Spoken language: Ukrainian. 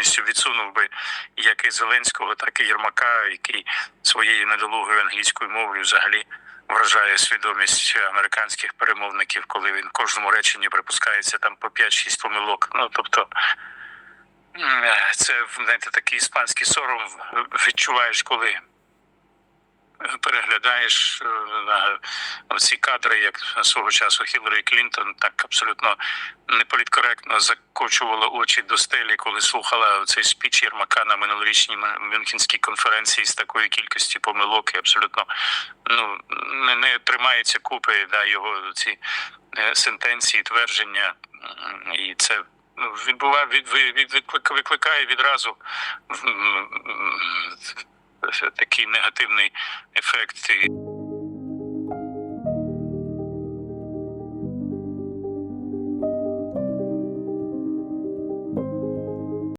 повністю відсунув би як і Зеленського, так і Єрмака, який своєю недолугою англійською мовою взагалі вражає свідомість американських перемовників, коли він в кожному реченні припускається там по 5-6 помилок. Ну тобто. Це знаєте, такий іспанський сором відчуваєш, коли переглядаєш е, на ці кадри, як свого часу Хіларі Клінтон так абсолютно неполіткоректно закочувала очі до стелі, коли слухала цей спіч Єрмака на минулорічній Мюнхенській конференції з такої кількості помилок і абсолютно ну не, не тримається купи да, його ці е, сентенції, твердження, і це. ну, Відбуває від, від, від, викликає відразу такий негативний ефект.